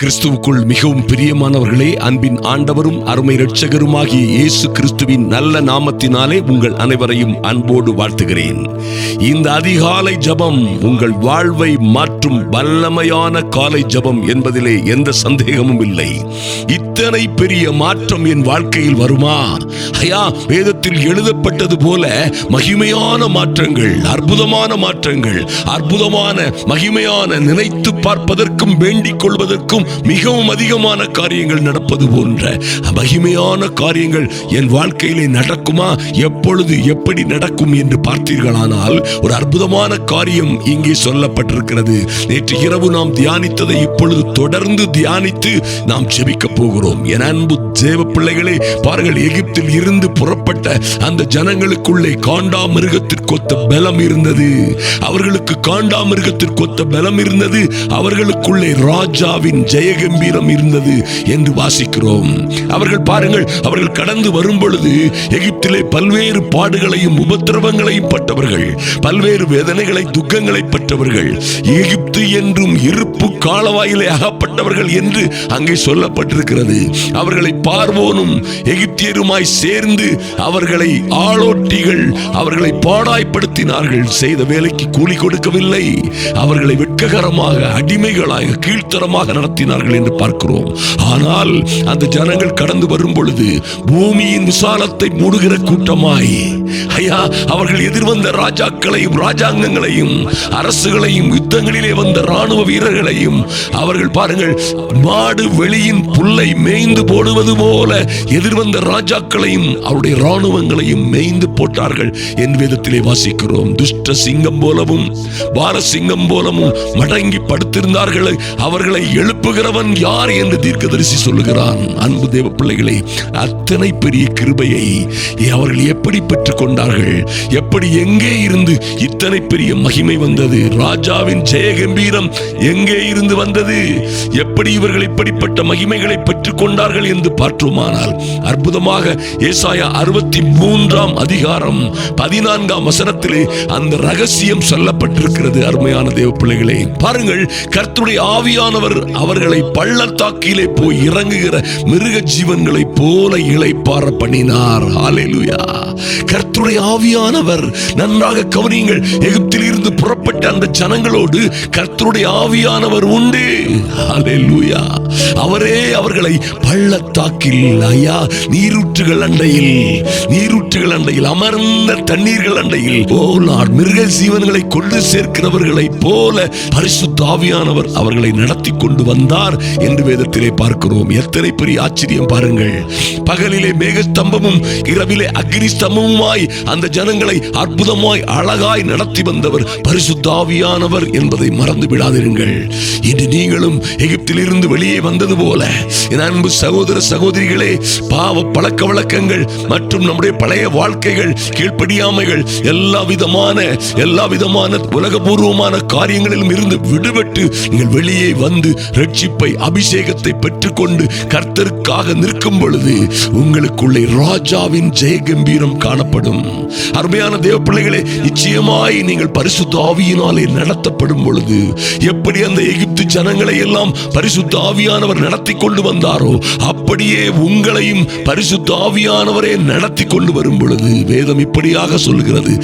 கிறிஸ்துவுக்குள் மிகவும் பிரியமானவர்களே அன்பின் ஆண்டவரும் அருமை இரட்சகருமாகிய இயேசு கிறிஸ்துவின் நல்ல நாமத்தினாலே உங்கள் அனைவரையும் அன்போடு வாழ்த்துகிறேன். இந்த அதிகாலை ஜபம் உங்கள் வாழ்வை மாற்றும் வல்லமையான காலை ஜபம் என்பதிலே எந்த சந்தேகமும் இல்லை. இத்தனை பெரிய மாற்றம் என் வாழ்க்கையில் வருமா? ஐயா வேதத்தில் எழுதப்பட்டது போல மகிமையான மாற்றங்கள் அற்புதமான மாற்றங்கள் அற்புதமான மகிமையான நினைத்து பார்ப்பதற்கும் வேண்டிக் கொள்வதற்கும் மிகவும் அதிகமான காரியங்கள் நடப்பது போன்ற மகிமையான காரியங்கள் என் வாழ்க்கையிலே நடக்குமா? எப்பொழுது எப்படி நடக்கும் என்று பார்த்தீர்களானால் ஒரு அற்புதமான காரியம் இங்கே சொல்லப்பட்டிருக்கிறது. நேற்று இரவு நாம் தியானித்ததை இப்பொழுது தொடர்ந்து தியானித்து நாம் ஜெபிக்க போகிறோம். என் அன்பு தேவ பிள்ளைகளே பாருங்கள் எகிப்தில் இருந்து புறப்பட்ட அந்த ஜனங்களுக்குள்ளே காண்டா மிருகத்திற்கொத்த பலம் இருந்தது. அவர்களுக்கு காண்டா மிருகத்திற்கொத்த பலம் இருந்தது. அவர்களுக்குள்ளே ராஜாவின் ஜெயகம்பீரம் இருந்தது என்று வாசிக்கிறோம். அவர்கள் பாருங்கள் அவர்கள் கடந்து வரும் பொழுது எகிப்திலே பல்வேறு பாடுகளையும் உபத்திரவங்களையும் பட்டவர்கள் பல்வேறு வேதனைகளை துக்கங்களை பட்டவர்கள் எகிப்து என்றும் இருப்பு காலவாயிலே அகப்பட்டவர்கள் என்று அங்கே சொல்லப்பட்டிருக்கிறது. அவர்களை பார்வோனும் எகிப்தியருமாய் சேர்ந்து அவர்களை ஆளோட்டிகள் அவர்களை பாடாய்ப்படுத்தினார்கள். செய்த வேலைக்கு கூலி கொடுக்கவில்லை. அவர்களை வெட்ககரமாக அடிமைகளாக கீழ்த்தரமாக நடத்தி நடத்தினார்கள் என்று பார்க்கிறோம். ஆனால் அந்த ஜனங்கள் கடந்து வரும் பொழுது பூமியின் விசாலத்தை மூடுகிற கூட்டமாய் ஐயா அவர்கள் எதிர்வந்த ராஜாக்களையும் ராஜாங்கங்களையும் அரசுகளையும் யுத்தங்களிலே வந்த ராணுவ வீரர்களையும் அவர்கள் பாருங்கள் மாடு வெளியின் புல்லை மேய்ந்து போடுவது போல எதிர்வந்த ராஜாக்களையும் அவருடைய ராணுவங்களையும் மேய்ந்து போட்டார்கள் என் வேதத்திலே வாசிக்கிறோம். துஷ்ட சிங்கம் போலவும் பாரசிங்கம் போலவும் மடங்கி படுத்திருந்தார்கள். அவர்களை எழுப்பு எழுப்புகிறவன் யார் என்று தீர்க்கதரிசி சொல்லுகிறான். அன்பு தேவ பிள்ளைகளே அத்தனை பெரிய கிருபையை அவர்கள் எப்படி பெற்றுக் கொண்டார்கள் எப்படி எங்கே இருந்து இத்தனை பெரிய மகிமை வந்தது? ராஜாவின் ஜெயகம்பீரம் எங்கே இருந்து வந்தது? எப்படி இவர்கள் இப்படிப்பட்ட மகிமைகளை பெற்றுக் கொண்டார்கள் என்று பார்த்தோமானால் அற்புதமாக ஏசாயா அறுபத்தி மூன்றாம் அதிகாரம் பதினான்காம் வசனத்திலே அந்த ரகசியம் சொல்லப்பட்டிருக்கிறது. அருமையான தேவ பிள்ளைகளே பாருங்கள் கர்த்துடைய ஆவியானவர் அவர்கள் பள்ளத்தாக்கிலே போய் இறங்குகிற மிருக ஜீவன்களை போல இழைப்பார பண்ணினார். ஆலேலுயா கர்த்துடைய ஆவியானவர் நன்றாக கவனியுங்கள். எகிப்தில் இருந்து புறப்பட்ட அந்த ஜனங்களோடு கர்த்தருடைய ஆவியானவர் உண்டு. ஹalleluya அவரே அவர்களை பள்ளத்தாக்கில் ஐயா நீரூற்றுகள் அண்டையில் நீரூற்றுகள் அண்டையில் அமர்ந்த தண்ணீர்கள் அண்டையில். ஓ லார்ட் மிருக ஜீவன்களை கொண்டு சேர்க்கிறவர்களை போல பரிசுத்த ஆவியானவர் அவர்களை நடத்தி கொண்டு வந்தார். என்று வேதத்திலே பார்க்கிறோம். எத்தனை பெரிய ஆச்சரியம் பாருங்கள். பகலிலே மேகஸ்தம்பமும் இரவிலே அக்னி ஸ்தம்பமுமாய் அந்த ஜனங்களை அற்புதமாய் அழகாய் நடத்தி வந்தவர் பரிசுத்தாவியானவர் என்பதை மறந்து விடாதிருங்கள். இன்று நீங்களும் எகிப்திலிருந்து வெளியே வந்தது போல என் அன்பு சகோதர சகோதரிகளே பாவ பழக்க வழக்கங்கள் மற்றும் நம்முடைய பழைய வாழ்க்கைகள் கீழ்ப்படியாமைகள் எல்லா விதமான எல்லா விதமான உலகபூர்வமான காரியங்களிலும் இருந்து விடுபட்டு நீங்கள் வெளியே வந்து ரட்சி ரட்சிப்பை அபிஷேகத்தை பெற்றுக்கொண்டு கர்த்தருக்காக நிற்கும் பொழுது உங்களுக்குள்ளே ராஜாவின் ஜெயகம்பீரம் காணப்படும். அருமையான தேவ பிள்ளைகளே நிச்சயமாய் நீங்கள் பரிசுத்த ஆவியினாலே நடத்தப்படும் பொழுது எப்படி அந்த எகிப்து ஜனங்களை எல்லாம் பரிசுத்த ஆவியானவர் நடத்தி கொண்டு வந்தாரோ அப்படியே உங்களையும் பரிசுத்த ஆவியானவரே நடத்தி கொண்டு வரும் பொழுது வேதம் இப்படியாக சொல்லுகிறது.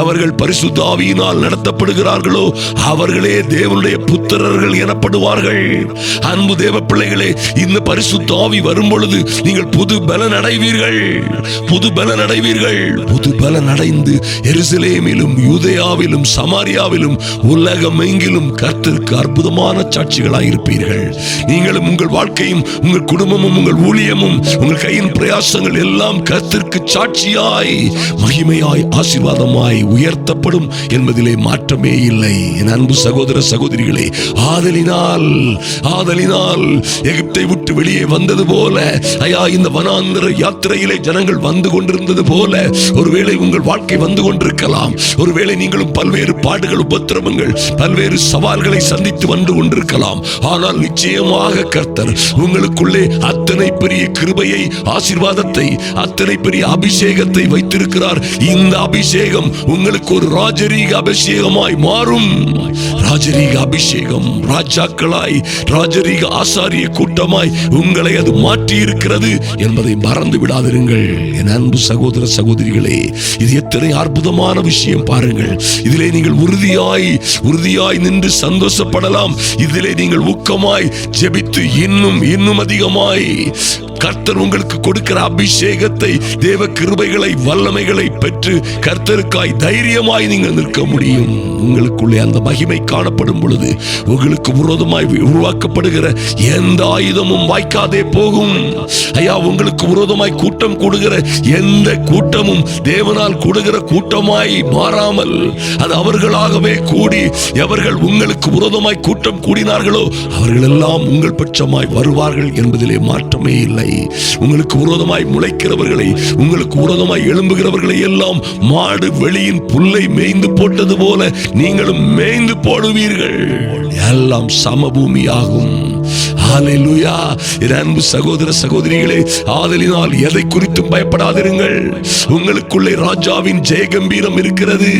எவர்கள் பரிசுத்த ஆவியினால் நடத்தப்படுகிறார்களோ அவர்களே தேவனுடைய புத்திரர்கள் எனப்படுவார்கள். அன்பு தேவ பிள்ளைகளே இந்த பரிசுத்த ஆவி வரும் பொழுது நீங்கள் புது பலன் அடைவீர்கள் புது பலன் அடைவீர்கள் புது பலன் அடைந்து எருசலேமிலும் யூதேயாவிலும் சமாரியாவிலும் உலகம் எங்கிலும் கர்த்தருக்கு அற்புதமான சாட்சிகளாய் இருப்பீர்கள் நீங்களும் உங்கள் வாழ்க்கையும் உங்கள் குடும்பமும் உங்கள் ஊழியமும் உங்கள் கையின் பிரயாசங்கள் எல்லாம் கர்த்தருக்கு சாட்சியாய் மகிமையாய் ஆசீர்வாதமாய் உயர்த்தப்படும் என்பதிலே மாற்றமே இல்லை. என் அன்பு சகோதர சகோதரிகளே ஆதலினால் ஆதலினால் எகிப்தை விட்டு வெளியே வந்தது போல. ஐயா இந்த வனாந்திர யாத்திரையிலே ஜனங்கள் வந்து கொண்டிருந்தது போல. ஒருவேளை உங்கள் வாழ்க்கை வந்து கொண்டிருக்கலாம். ஒருவேளை நீங்களும் பல்வேறு பாடுகள் உபத்திரமங்கள் பல்வேறு சவால்களை சந்தித்து வந்து கொண்டிருக்கலாம். ஆனால் நிச்சயமாக கர்த்தர் உங்களுக்குள்ளே அத்தனை பெரிய கிருபையை ஆசீர்வாதத்தை அத்தனை பெரிய அபிஷேகத்தை வைத்திருக்கிறார். இந்த அபிஷேகம் உங்களுக்கு ஒரு ராஜரீக அபிஷேகமாய் மாறும். ராஜரீக அபிஷேகம் ராஜாக்களாய் ராஜரீக ஆசாரிய கூட்டமாய் உங்களை அது மாற்றி இருக்கிறது என்பதை மறந்து விடாதிருங்கள். என் அன்பு சகோதர சகோதரிகளே இது எத்தனை அற்புதமான விஷயம் பாருங்கள். இதிலே நீங்கள் உறுதியாய் உறுதியாய் நின்று சந்தோஷப்படலாம். இதிலே நீங்கள் ஊக்கமாய் ஜெபித்து இன்னும் இன்னும் அதிகமாய் கர்த்தர் உங்களுக்கு கொடுக்கிற அபிஷேகத்தை தேவ கிருபைகளை வல்லமைகளை பெற்று கர்த்தருக்காய் தைரியமாய் நீங்கள் நிற்க முடியும். உங்களுக்குள்ளே அந்த மகிமை காணப்படும் பொழுது உங்களுக்கு விரோதமாய் உருவாக்கப்படுகிற எந்த ஆயுதமும் வாய்க்காதே போகும். ஐயா உங்களுக்கு விரோதமாய் கூட்டம் கூடுகிற எந்த கூட்டமும் தேவனால் கூடுகிற கூட்டமாய் மாறாமல் அது அவர்களாகவே கூடி எவர்கள் உங்களுக்கு விரோதமாய் கூட்டம் கூடினார்களோ அவர்கள் எல்லாம் உங்கள் பட்சமாய் வருவார்கள் என்பதிலே மாற்றமே இல்லை. உங்களுக்கு விரோதமாய் முளைக்கிறவர்களை உங்களுக்கு விரோதமாய் எழும்புகிறவர்களை எல்லாம் மாடு வெளியின் புல்லை மேய்ந்து போட்டது போல நீங்களும் மேய்ந்து போடுவீர்கள். எல்லாம் சமபூமியாகும். Boom. ஹalleluya என் அன்பு சகோதர சகோதரிகளே ஆதலினால் எதை குறித்தும் பயப்படாதிருங்கள். உங்களுக்குள்ளே ராஜாவின் ஜெயகம்பீரம் இருக்கிறது.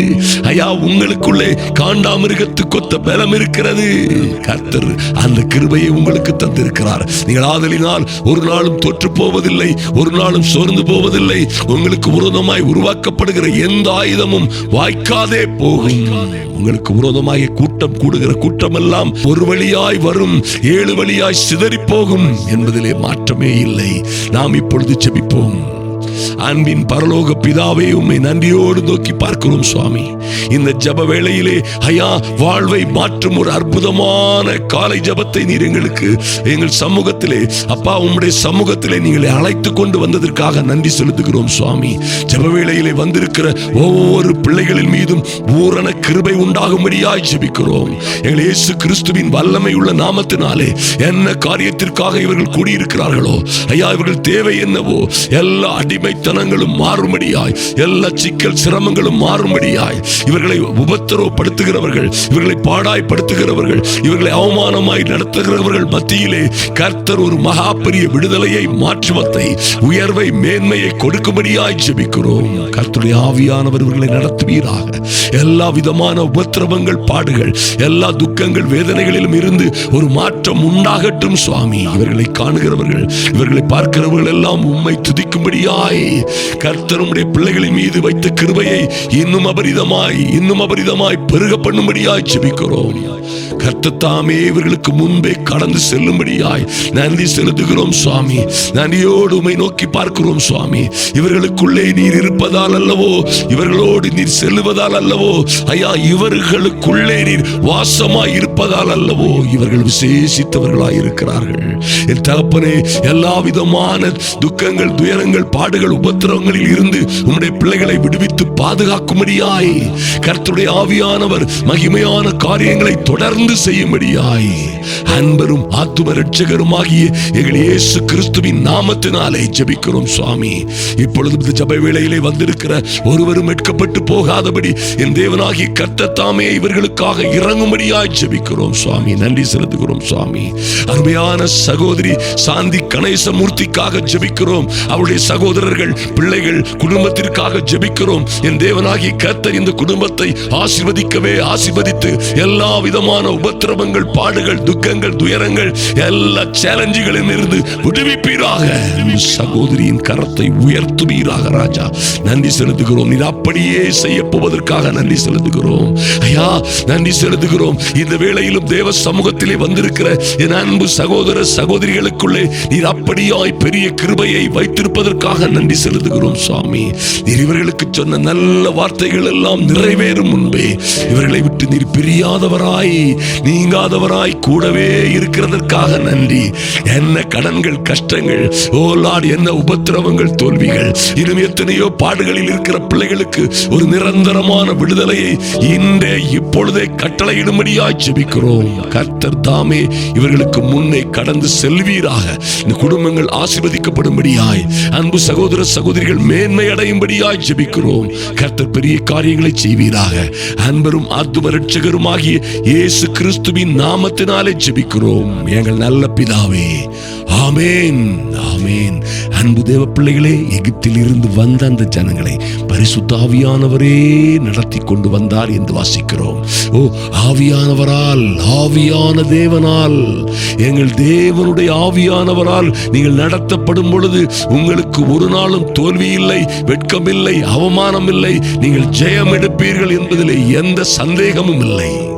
ஐயா உங்களுக்குள்ளே காண்டாமிருகத்து கொத்த பலம் இருக்கிறது. கர்த்தர் அந்த கிருபையை உங்களுக்கு தந்திருக்கிறார். நீங்கள் ஆதலினால் ஒரு நாளும் தொற்று போவதில்லை ஒரு நாளும் சோர்ந்து போவதில்லை. உங்களுக்கு விரோதமாய் உருவாக்கப்படுகிற எந்த ஆயுதமும் வாய்க்காதே போகும். உங்களுக்கு விரோதமாக கூட்டம் கூடுகிற கூட்டமெல்லாம் ஒரு வழியாய் வரும் ஏழு வழியாய் சிதறி போகும் என்பதிலே மாற்றமே இல்லை. நாம் இப்பொழுது செபிப்போம் அன்பின் பரலோக பிதாவே உண்மை நன்றியோடு நோக்கி பார்க்கிறோம் சுவாமி. இந்த ஜப வேளையிலே ஐயா வாழ்வை மாற்றும் ஒரு அற்புதமான காலை ஜபத்தை நீர் எங்களுக்கு எங்கள் சமூகத்திலே அப்பா உம்முடைய சமூகத்திலே நீங்களை அழைத்து கொண்டு வந்ததற்காக நன்றி செலுத்துகிறோம் சுவாமி. ஜப வேளையிலே வந்திருக்கிற ஒவ்வொரு பிள்ளைகளின் மீதும் பூரண கிருபை உண்டாகும்படியாய் ஜபிக்கிறோம். எங்கள் இயேசு கிறிஸ்துவின் வல்லமை உள்ள நாமத்தினாலே என்ன காரியத்திற்காக இவர்கள் கூடியிருக்கிறார்களோ ஐயா இவர்கள் தேவை என்னவோ எல்லா அடிமை அடிமைத்தனங்களும் மாறும்படியாய் எல்லா சிக்கல் சிரமங்களும் மாறும்படியாய். இவர்களை உபத்திரவப்படுத்துகிறவர்கள் இவர்களை பாடாய்ப்படுத்துகிறவர்கள் இவர்களை அவமானமாய் நடத்துகிறவர்கள் மத்தியிலே கர்த்தர் ஒரு மகா பெரிய விடுதலையை மாற்றுவத்தை உயர்வை மேன்மையை கொடுக்கும்படியாய் ஜெபிக்கிறோம். கர்த்தருடைய ஆவியானவர் இவர்களை நடத்துவீராக. எல்லா விதமான உபத்திரவங்கள் பாடுகள் எல்லா துக்கங்கள் வேதனைகளிலும் இருந்து ஒரு மாற்றம் உண்டாகட்டும் சுவாமி. இவர்களை காணுகிறவர்கள் இவர்களை பார்க்கிறவர்கள் எல்லாம் உண்மை துதிக்கும்படியாய் கர்த்தருடைய பிள்ளைகளின் மீது வைத்த கிருபையை இன்னும் அபரிதமாய் இன்னும் அபரிதமாய் பெருக பண்ணும்படியாய் செபிக்கிறோம் கர்த்தத்தாமே இவர்களுக்கு முன்பே கடந்து செல்லும்படியாய் நன்றி செலுத்துகிறோம் சுவாமி. நன்றியோடு உமை நோக்கி பார்க்கிறோம் சுவாமி. இவர்களுக்குள்ளே நீர் இருப்பதால் அல்லவோ இவர்களோடு நீர் செல்லுவதால் அல்லவோ ஐயா இவர்களுக்குள்ளே நீர் வாசமாய் இருப்பதால் அல்லவோ இவர்கள் விசேஷித்தவர்களாய் இருக்கிறார்கள். என் தகப்பனே எல்லா விதமான துக்கங்கள் துயரங்கள் பாடுகள் உபத்திரவங்களில் இருந்து உம்முடைய பிள்ளைகளை விடுவித்து பாதுகாக்கும்படியாய் கர்த்தருடைய ஆவியானவர் மகிமையான காரியங்களை தொடர்ந்து செய்யும்படியாய் அன்பரும் ஆத்தும ரட்சகருமாகிய எங்கள் இயேசு கிறிஸ்துவின் நாமத்தினாலே ஜபிக்கிறோம் சுவாமி. இப்பொழுது இந்த ஜப வேளையிலே வந்திருக்கிற ஒருவரும் மீட்கப்பட்டு போகாதபடி என் தேவனாகி கர்த்தர் தாமே இவர்களுக்காக இறங்கும்படியாய் ஜபிக்கிறோம் சுவாமி. நன்றி செலுத்துகிறோம் சுவாமி. அருமையான சகோதரி சாந்தி கணேசமூர்த்திக்காக ஜெபிக்கிறோம். அவருடைய சகோதரர்கள் பிள்ளைகள் குடும்பத்திற்காக ஜெபிக்கிறோம். என் தேவனாகி கர்த்தர் இந்த குடும்பத்தை ஆசிர்வதிக்கவே ஆசிர்வதித்து எல்லா விதமான உபத்திரவங்கள் பாடுகள் துக்கங்கள் துயரங்கள் எல்லா சேலஞ்சுகளில் இருந்து விடுவிப்பீராக. சகோதரியின் கரத்தை உயர்த்துவீராக ராஜா. நன்றி செலுத்துகிறோம். இது அப்படியே செய்ய போவதற்காக நன்றி செலுத்துகிறோம். ஐயா நன்றி செலுத்துகிறோம். இந்த வேளையிலும் தேவ சமூகத்திலே வந்திருக்கிற என் அன்பு சகோதர சகோதரிகளுக்குள்ளே நீர் அப்படியாய் பெரிய கிருபையை வைத்திருப்பதற்காக நன்றி செலுத்துகிறோம் சுவாமி நீர் இவர்களுக்கு சொன்ன நல்ல வார்த்தைகள் எல்லாம் நிறைவேறும் முன்பே. இவர்களை விட்டு நீர் பிரியாதவராய் நன்றி நீங்காதவராய் கூடவே இருக்கிறதற்காக நன்றி. என்ன கடன்கள் கஷ்டங்கள் ஓ என்ன உபத்திரவங்கள் தோல்விகள். இன்னும் எத்தனையோ பாடுகளில் இருக்கிற பிள்ளைகளுக்கு ஒரு நிரந்தரமான விடுதலையை இன்றே இப்பொழுதே கட்டளையிடும்படியாய் செபிக்கிறோம் கர்த்தர் தாமே இவர்களுக்கு முன்னே கடந்து செல்வீராக. இந்த குடும்பங்கள் ஆசிர்வதிக்கப்படும்படியாய் அன்பு சகோதர சகோதரிகள் மேன்மை அடையும்படியாய் ஜெபிக்கிறோம். கர்த்தர் பெரிய காரியங்களை செய்வீராக. அன்பரும் ஆத்தும ரட்சகருமாகிய இயேசு கிறிஸ்துவின் நாமத்தினாலே ஜெபிக்கிறோம். எங்கள் நல்ல பிதாவே ஆமேன் ஆமேன். அன்பு தேவ பிள்ளைகளே எகிப்தில் இருந்து வந்த அந்த ஜனங்களை பரிசுத்த ஆவியானவரே நடத்தி கொண்டு வந்தார் என்று வாசிக்கிறோம். ஓ ஆவியானவரால் ஆவியான தேவனால் எங்கள் தேவனுடைய ஆவியானவரால் நீங்கள் நடத்தப்படும் பொழுது உங்களுக்கு ஒரு நாளும் தோல்வி இல்லை வெட்கம் இல்லை அவமானம் இல்லை. நீங்கள் ஜெயம் எடுப்பீர்கள் என்பதில் எந்த சந்தேகமும் இல்லை.